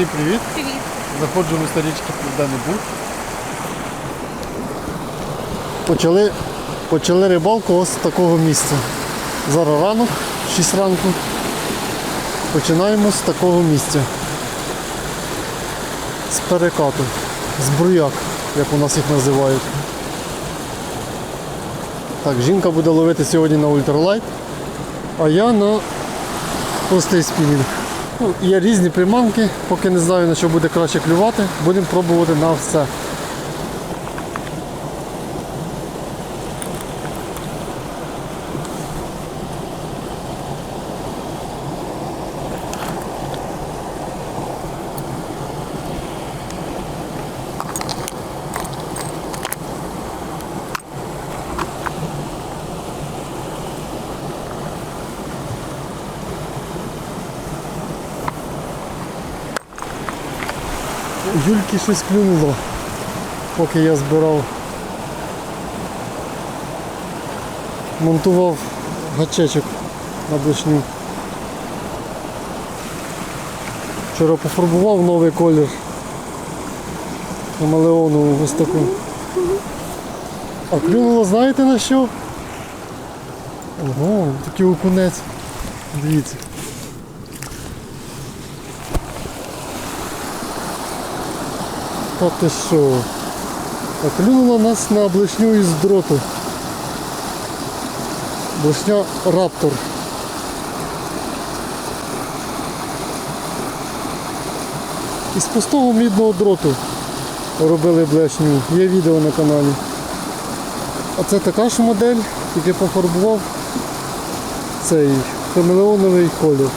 Всім привіт! Привіт. Заходжу в історички Південний Буг. Почали, почали рибалку ось з такого місця. Зараз ранок, 6 ранку. Починаємо з такого місця. З перекату. З бруяк, як у нас їх називають. Так, жінка буде ловити сьогодні на ультралайт, а я на простий спінінг. Ну, є різні приманки, поки не знаю на що буде краще клювати, будемо пробувати на все. У щось клюнуло, поки я збирав. Монтував гачечок на блишню. Вчора пофарбував новий колір. Хамелеону ось таку. А клюнуло знаєте на що? Ого, такий окунець. Дивіться. Та ти що? А клюнуло нас на блишню із дроту. Блишня Раптор. Із пустого мідного дроту робили блешню. Є відео на каналі. А це така ж модель, тільки пофарбував цей хамелеоновий колір.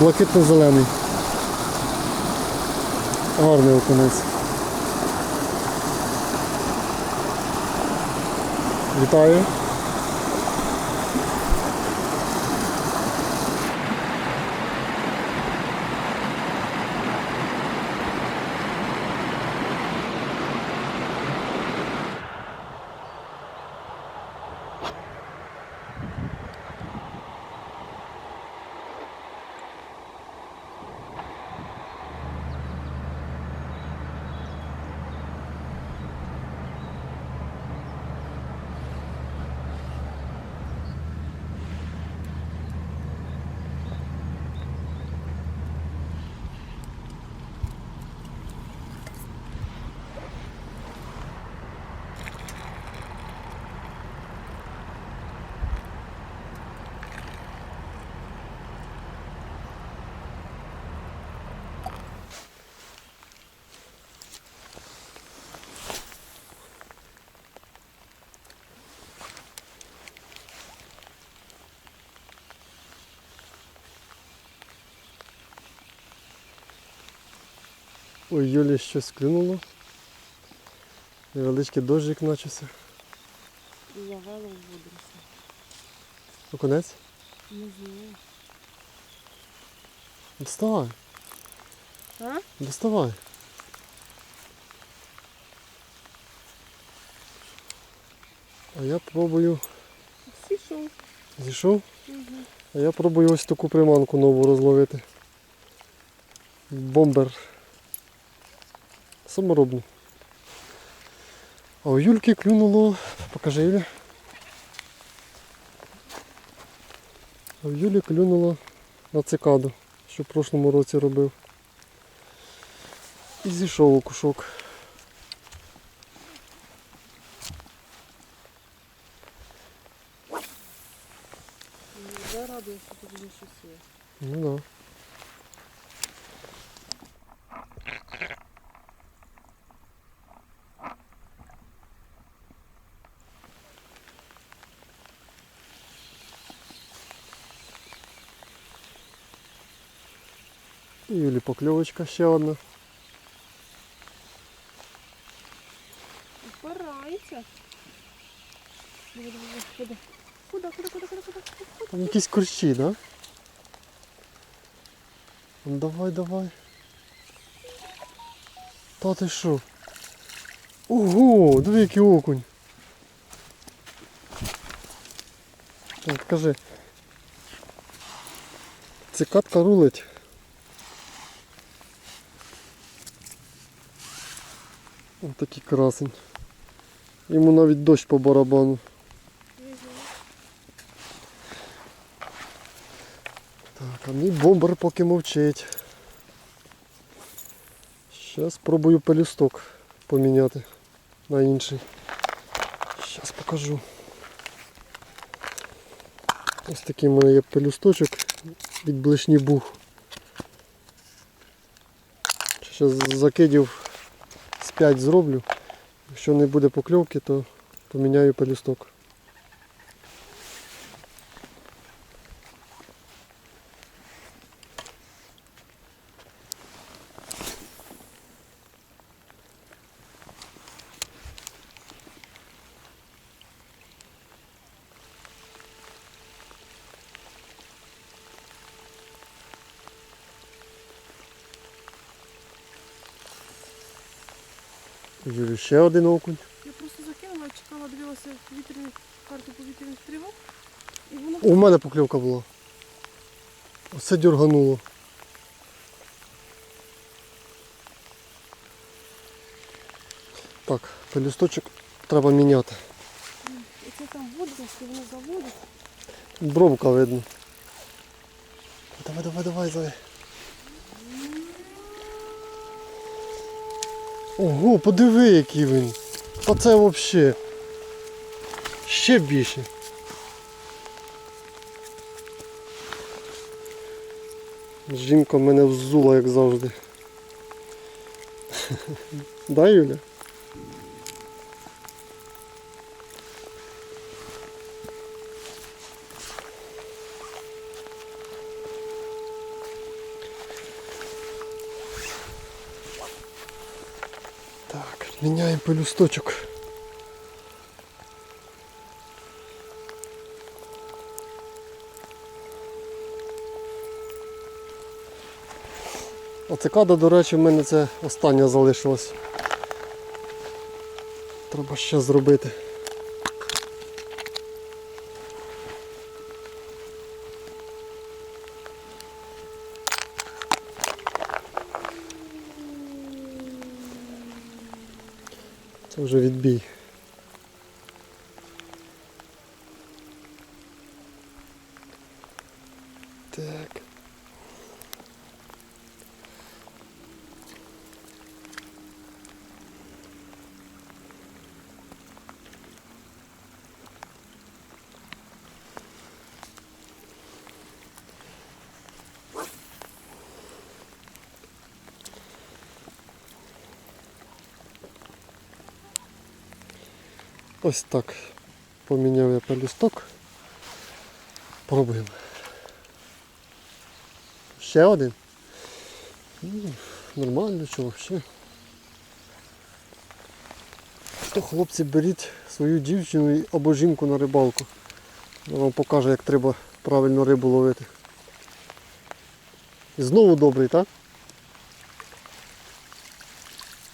Блакитно-зелений. Гарний окунець. Вітаю. Ой, Юлі щось клюнуло. Невеличкий дощик начався. Завела в водорослі. Окунець? Не знаю. Доставай, А? доставай. А я пробую. Сішов. Зійшов? А я пробую ось таку приманку нову розловити. Бомбер. Саморобний. А у Юльки клюнуло. Покажи Юлі. А у Юлі клюнуло на цикаду, що в прошлому році робив. І зійшов у кушок. Я радуюся, що тут вже щось є. Ну да. І Юлі покльовочка ще одна. Давай, Куди? Куди, куди, куди, куди, куди? Там якісь курчі, да? Ну, давай, давай. Та ти що? Ого, диви який окунь. Так, кажи. Цикатка рулить. Ось такий красень. Йому навіть дощ по барабану. Так, а мій бомбер поки мовчить. Зараз спробую пелюсток поміняти на інший. Зараз покажу. Ось такий в мене є пелюсточок від блишні бух. Зараз закидів 5 зроблю. Якщо не буде покльовки, то поміняю пелюсток. Юрій, ще один окунь. Я просто закинула, чекала, дивилася повітряну карту повітряних тривог. І воно У мене покльовка була. Оце дергануло. Так, пелюсточок треба міняти. оце там водиться, воно заводить. Бровка видно. Давай, давай, давай, зай. Ого, подиви, який він. Оце взагалі. Ще більше. Жінка мене взула, як завжди. Да, Юля? Міняємо пелюсточок. цикада, до речі, в мене це остання залишилась. Треба ще зробити. Це вже відбій. Так. Ось так. Поміняв я пелюсток. Пробуємо. Ще один. М, Нормально, чого ще. То хлопці беріть свою дівчину або жінку на рибалку. Вона вам покаже, як треба правильно рибу ловити. І знову добрий, так?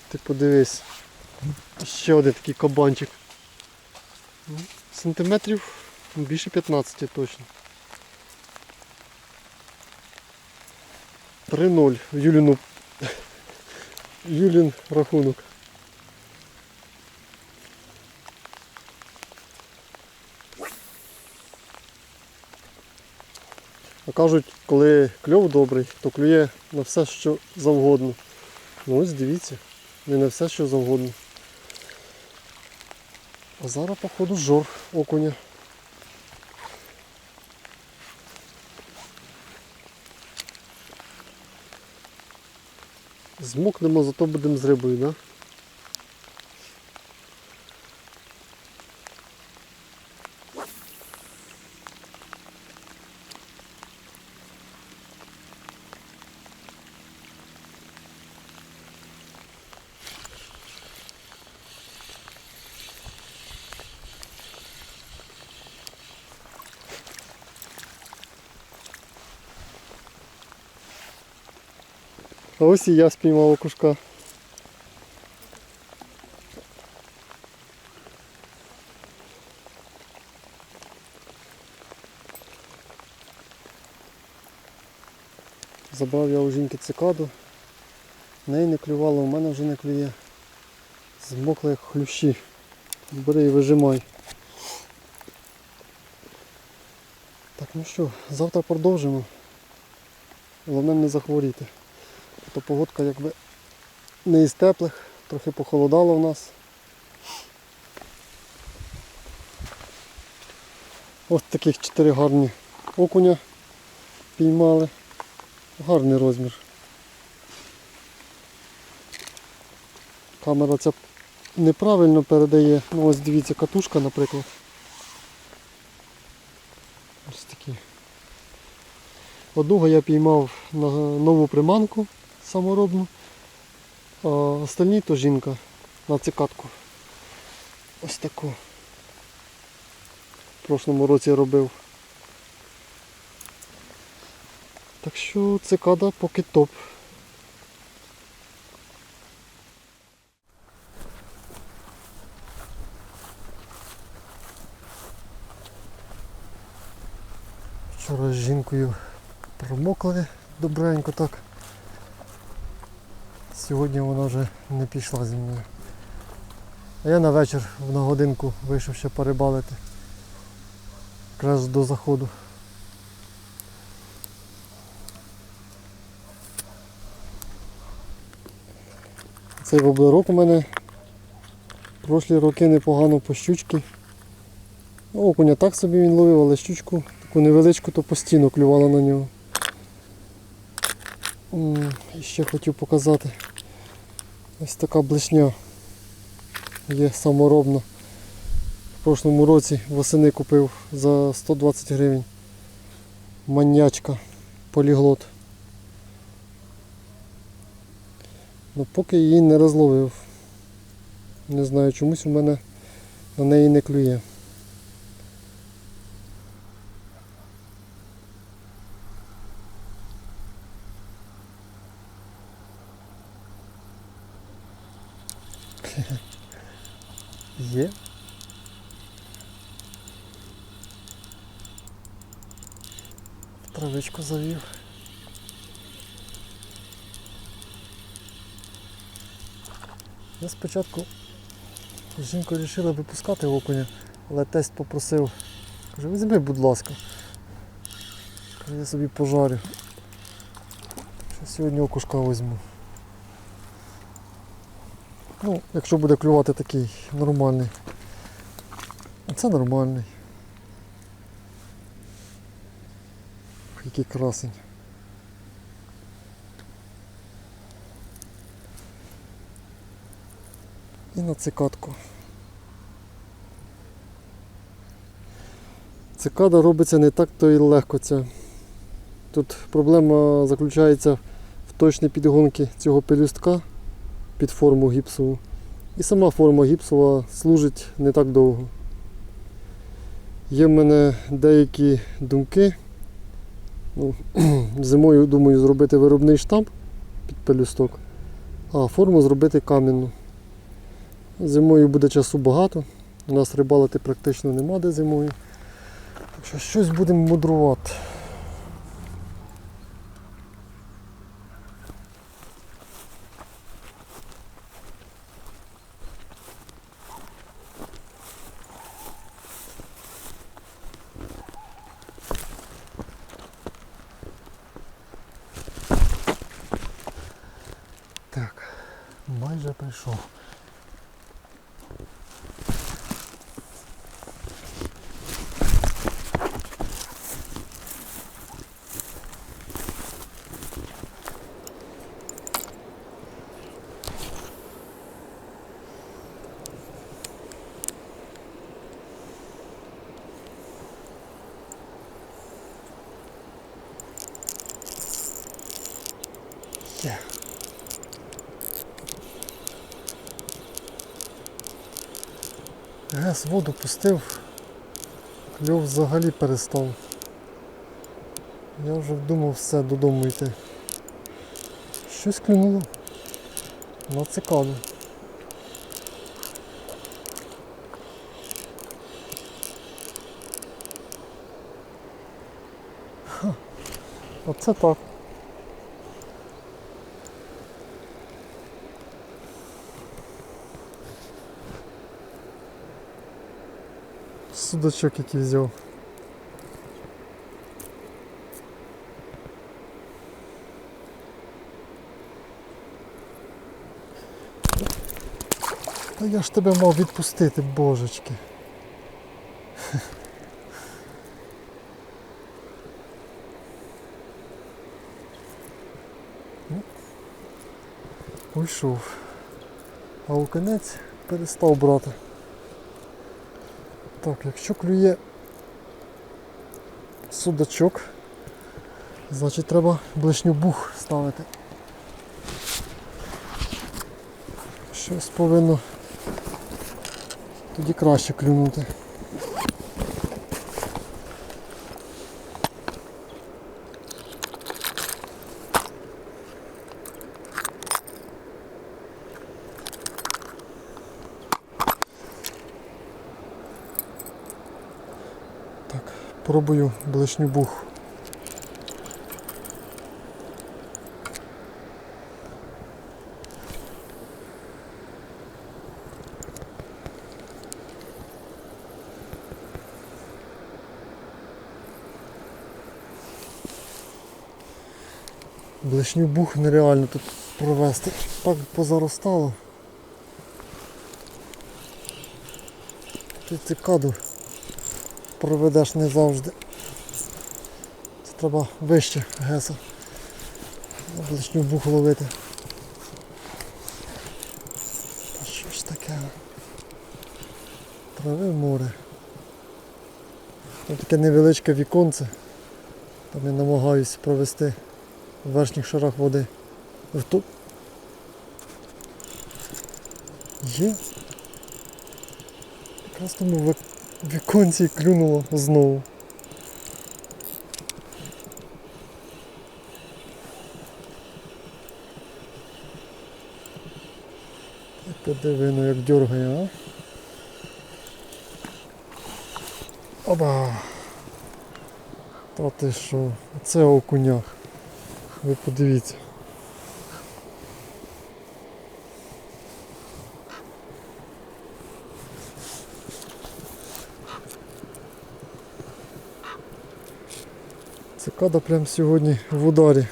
Ти подивись. Ще один такий кабанчик. Сантиметрів більше 15 точно. 3-0 Юліну. Юлін рахунок. А кажуть, коли кльов добрий, то клює на все, що завгодно. Ну ось дивіться, не на все, що завгодно. А зараз, походу, жор окуня. Змокнемо, зато будемо з рибою, да? А ось і я спіймав окушка. Забрав я у жінки цикаду. В неї не клювало, у мене вже не клює. Змокли як хлющі. Бери і вижимай. Так, ну що, завтра продовжимо. Головне не захворіти. То погодка якби не із теплих, трохи похолодало в нас. Ось таких чотири гарні окуня піймали. Гарний розмір. Камера ця неправильно передає. Ну ось дивіться, катушка, наприклад. Ось такі. Одного я піймав на нову приманку саморобну, а остальні то жінка на цикатку. Ось таку. В прошлому році робив. Так що цикада поки топ. Вчора з жінкою промокли добренько так. Сьогодні вона вже не пішла зі мною. А я на вечір на годинку вийшов ще порибалити. Якраз до заходу. Цей воблерок у мене прошлі роки непогано по щучки. Ну, Окуня так собі він ловив, але щучку таку невеличку, то постійно клювала на нього. І ще хотів показати. Ось така блешня є саморобна. В прошлому році восени купив за 120 гривень. Маньячка, поліглот. Но поки її не розловив. Не знаю, чомусь у мене на неї не клює. Є. Травичку завів. Я спочатку з жінкою вирішила випускати окуня, але тесть попросив. Каже, візьми, будь ласка. Каже, я собі пожарю. Що сьогодні окушка візьму. Ну, якщо буде клювати такий нормальний. Це нормальний. Який красень. І на цикадку. Цикада робиться не так то і легко ця. Тут проблема заключається в точній підгонці цього пелюстка під форму гіпсову. І сама форма гіпсова служить не так довго. Є в мене деякі думки. Ну, зимою думаю зробити виробний штамп під пелюсток, а форму зробити кам'яну. Зимою буде часу багато. У нас рибалити практично нема де зимою. Так що щось будемо мудрувати. Так, майже прийшов. Є. Гес воду пустив, кльов взагалі перестав. Я вже думав все додому йти. Щось клюнуло на цикаду. Оце так. Судачок, який взяв. Та я ж тебе мав відпустити, божечки. Ну, Уйшов. А у кінець перестав брати. Так, якщо клює судачок, значить треба блишню бух ставити. Щось повинно тоді краще клюнути. Так, пробую блишню бух. Блишню бух нереально тут провести. Так позаростало. Ти цикаду проведеш не завжди. Це треба вище геса. На блишню бух ловити. Що ж таке? Трави море. Тут таке невеличке віконце. Там я намагаюся провести в верхніх шарах води. Рту. Є. Якраз тому віконці клюнуло знову. Так подиви, ну як дергає, а? Оба! Та ти що? Це окунях. Ви подивіться. Цикада прямо сьогодні в ударі.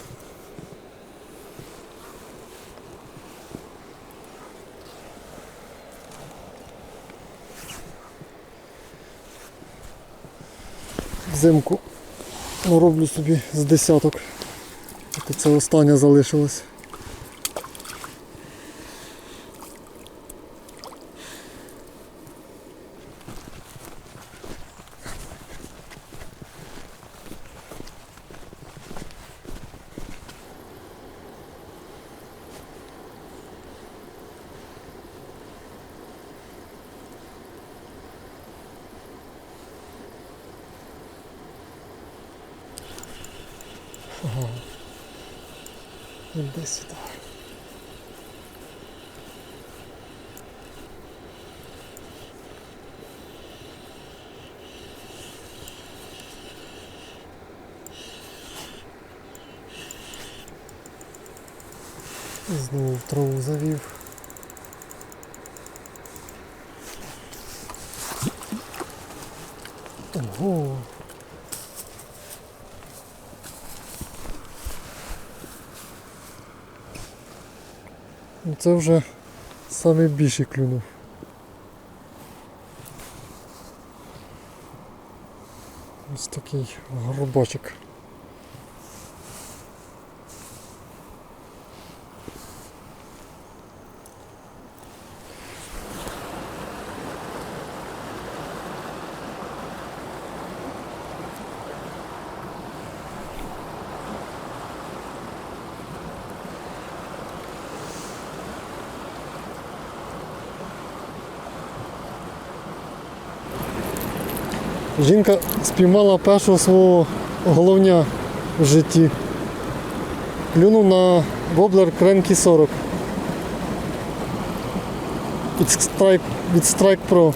Взимку роблю собі з десяток. Це остання залишилась. Іди сюди. Знову в траву завів. Ого! Це вже найбільший клюнув. Ось такий горбачик. Жінка спіймала першого свого головня в житті. Клюнув на воблер Кренкі 40. Від Strike, Pro.